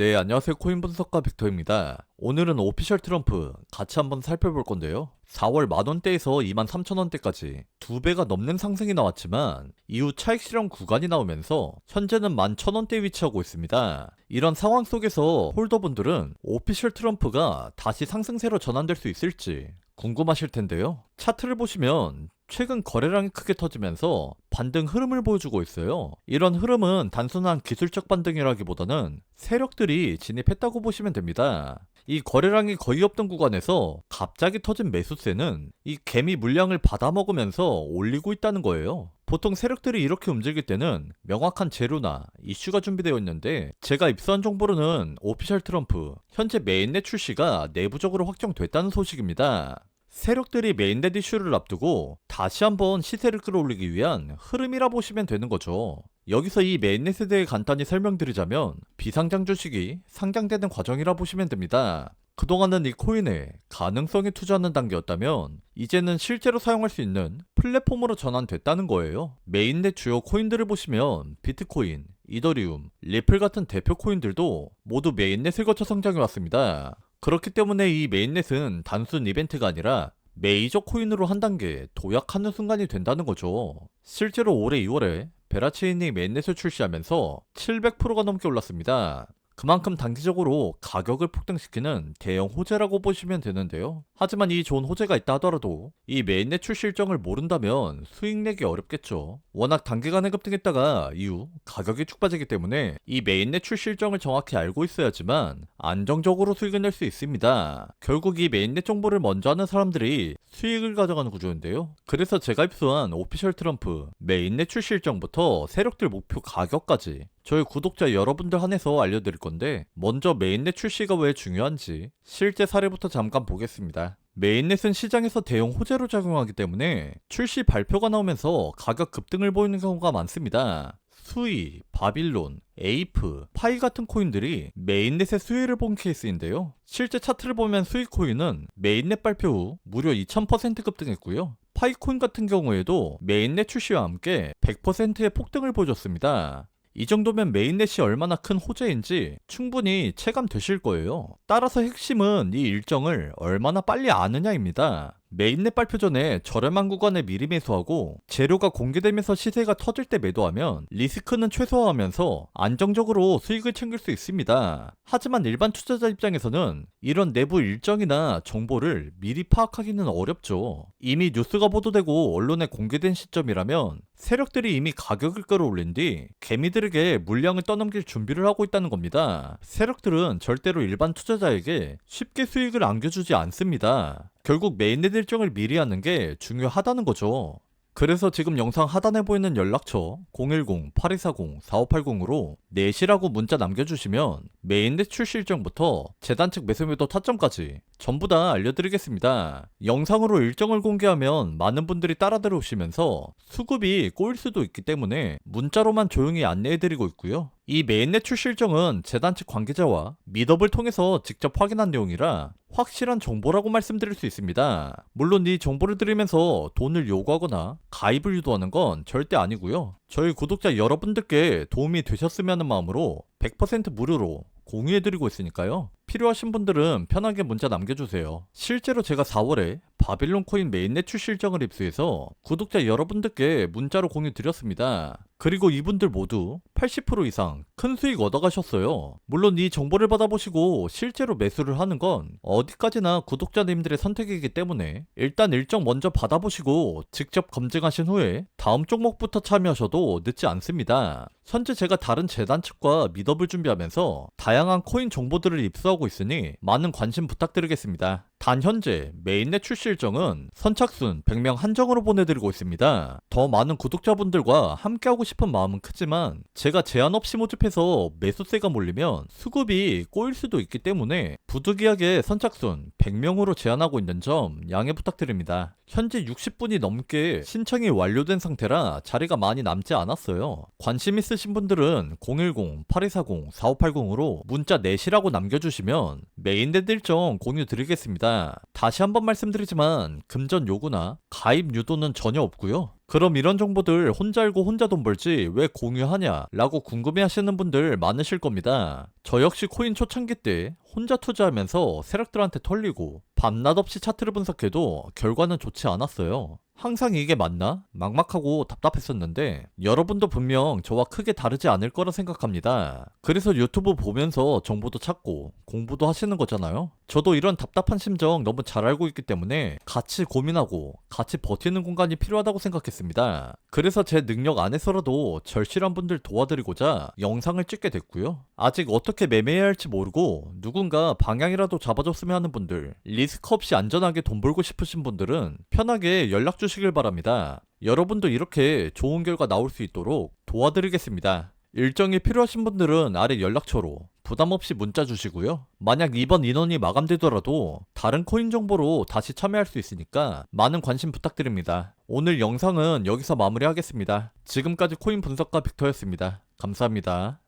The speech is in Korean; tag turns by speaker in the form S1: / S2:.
S1: 네, 안녕하세요. 코인 분석가 빅터입니다. 오늘은 오피셜 트럼프 같이 한번 살펴볼 건데요. 4월 만원대에서 2만 3천원대까지 두 배가 넘는 상승이 나왔지만 이후 차익 실현 구간이 나오면서 현재는 1만 1천원대에 위치하고 있습니다. 이런 상황 속에서 홀더분들은 오피셜 트럼프가 다시 상승세로 전환될 수 있을지 궁금하실 텐데요. 차트를 보시면 최근 거래량이 크게 터지면서 반등 흐름을 보여주고 있어요. 이런 흐름은 단순한 기술적 반등이라기보다는 세력들이 진입했다고 보시면 됩니다. 이 거래량이 거의 없던 구간에서 갑자기 터진 매수세는 이 개미 물량을 받아먹으면서 올리고 있다는 거예요. 보통 세력들이 이렇게 움직일 때는 명확한 재료나 이슈가 준비되어 있는데 제가 입수한 정보로는 오피셜 트럼프 현재 메인넷 출시가 내부적으로 확정됐다는 소식입니다. 세력들이 메인넷 이슈를 앞두고 다시 한번 시세를 끌어올리기 위한 흐름이라 보시면 되는 거죠. 여기서 이 메인넷에 대해 간단히 설명드리자면 비상장 주식이 상장되는 과정이라 보시면 됩니다. 그동안은 이 코인에 가능성에 투자하는 단계였다면 이제는 실제로 사용할 수 있는 플랫폼으로 전환됐다는 거예요. 메인넷 주요 코인들을 보시면 비트코인, 이더리움, 리플 같은 대표 코인들도 모두 메인넷을 거쳐 성장해 왔습니다. 그렇기 때문에 이 메인넷은 단순 이벤트가 아니라 메이저 코인으로 한 단계 도약하는 순간이 된다는 거죠. 실제로 올해 2월에 베라체인이 메인넷을 출시하면서 700%가 넘게 올랐습니다. 그만큼 단기적으로 가격을 폭등시키는 대형 호재라고 보시면 되는데요. 하지만 이 좋은 호재가 있다 하더라도 이 메인넷 출시 일정을 모른다면 수익 내기 어렵겠죠. 워낙 단기간에 급등했다가 이후 가격이 쭉 빠지기 때문에 이 메인넷 출시 일정을 정확히 알고 있어야지만 안정적으로 수익을 낼 수 있습니다. 결국 이 메인넷 정보를 먼저 하는 사람들이 수익을 가져가는 구조인데요. 그래서 제가 입수한 오피셜 트럼프 메인넷 출시 일정부터 세력들 목표 가격까지 저희 구독자 여러분들 한해서 알려드릴 건데 먼저 메인넷 출시가 왜 중요한지 실제 사례부터 잠깐 보겠습니다. 메인넷은 시장에서 대형 호재로 작용하기 때문에 출시 발표가 나오면서 가격 급등을 보이는 경우가 많습니다. 수이, 바빌론, 에이프, 파이 같은 코인들이 메인넷의 수혜를 본 케이스인데요. 실제 차트를 보면 수이 코인은 메인넷 발표 후 무려 2000% 급등했고요. 파이코인 같은 경우에도 메인넷 출시와 함께 100%의 폭등을 보여줬습니다. 이 정도면 메인넷이 얼마나 큰 호재인지 충분히 체감되실 거예요. 따라서 핵심은 이 일정을 얼마나 빨리 아느냐입니다. 메인넷 발표 전에 저렴한 구간에 미리 매수하고 재료가 공개되면서 시세가 터질 때 매도하면 리스크는 최소화하면서 안정적으로 수익을 챙길 수 있습니다. 하지만 일반 투자자 입장에서는 이런 내부 일정이나 정보를 미리 파악하기는 어렵죠. 이미 뉴스가 보도되고 언론에 공개된 시점이라면 세력들이 이미 가격을 끌어올린 뒤 개미들에게 물량을 떠넘길 준비를 하고 있다는 겁니다. 세력들은 절대로 일반 투자자에게 쉽게 수익을 안겨주지 않습니다. 결국 메인넷 일정을 미리 하는 게 중요하다는 거죠. 그래서 지금 영상 하단에 보이는 연락처 010-8240-4580으로 넷이라고 문자 남겨주시면 메인넷 출시 일정부터 재단 측 매수 매도 타점까지 전부 다 알려드리겠습니다. 영상으로 일정을 공개하면 많은 분들이 따라 들어오시면서 수급이 꼬일 수도 있기 때문에 문자로만 조용히 안내해드리고 있고요. 이 메인넷 출시 일정은 재단 측 관계자와 미더블 통해서 직접 확인한 내용이라 확실한 정보라고 말씀드릴 수 있습니다. 물론 이 정보를 드리면서 돈을 요구하거나 가입을 유도하는 건 절대 아니고요. 저희 구독자 여러분들께 도움이 되셨으면 하는 마음으로 100% 무료로 공유해드리고 있으니까요. 필요하신 분들은 편하게 문자 남겨주세요. 실제로 제가 4월에 바빌론 코인 메인넷 출시 일정을 입수해서 구독자 여러분들께 문자로 공유 드렸습니다. 그리고 이분들 모두 80% 이상 큰 수익 얻어가셨어요. 물론 이 정보를 받아보시고 실제로 매수를 하는 건 어디까지나 구독자님들의 선택이기 때문에 일단 일정 먼저 받아보시고 직접 검증하신 후에 다음 종목부터 참여하셔도 늦지 않습니다. 현재 제가 다른 재단 측과 미더블 준비하면서 다양한 코인 정보들을 입수하고 있으니 많은 관심 부탁드리겠습니다. 단 현재 메인넷 출시 일정은 선착순 100명 한정으로 보내드리고 있습니다. 더 많은 구독자분들과 함께하고 싶은 마음은 크지만 제가 제한 없이 모집해서 매수세가 몰리면 수급이 꼬일 수도 있기 때문에 부득이하게 선착순 100명으로 제한하고 있는 점 양해 부탁드립니다. 현재 60분이 넘게 신청이 완료된 상태라 자리가 많이 남지 않았어요. 관심 있으신 분들은 010-8240-4580으로 문자 넷이라고 남겨주시면 메인넷 일정 공유 드리겠습니다. 다시 한번 말씀드리지만 금전 요구나 가입 유도는 전혀 없고요. 그럼 이런 정보들 혼자 알고 혼자 돈 벌지 왜 공유하냐? 라고 궁금해 하시는 분들 많으실 겁니다. 저 역시 코인 초창기 때 혼자 투자하면서 세력들한테 털리고 밤낮 없이 차트를 분석해도 결과는 좋지 않았어요. 항상 이게 맞나? 막막하고 답답했었는데 여러분도 분명 저와 크게 다르지 않을 거라 생각합니다. 그래서 유튜브 보면서 정보도 찾고 공부도 하시는 거잖아요. 저도 이런 답답한 심정 너무 잘 알고 있기 때문에 같이 고민하고 같이 버티는 공간이 필요하다고 생각했습니다. 그래서 제 능력 안에서라도 절실한 분들 도와드리고자 영상을 찍게 됐고요. 아직 어떻게 매매해야 할지 모르고 누군가 방향이라도 잡아줬으면 하는 분들, 리스크 없이 안전하게 돈 벌고 싶으신 분들은 편하게 연락 주시길 바랍니다. 여러분도 이렇게 좋은 결과 나올 수 있도록 도와드리겠습니다. 일정이 필요하신 분들은 아래 연락처로 부담 없이 문자 주시고요. 만약 이번 인원이 마감되더라도 다른 코인 정보로 다시 참여할 수 있으니까 많은 관심 부탁드립니다. 오늘 영상은 여기서 마무리하겠습니다. 지금까지 코인 분석가 빅터였습니다. 감사합니다.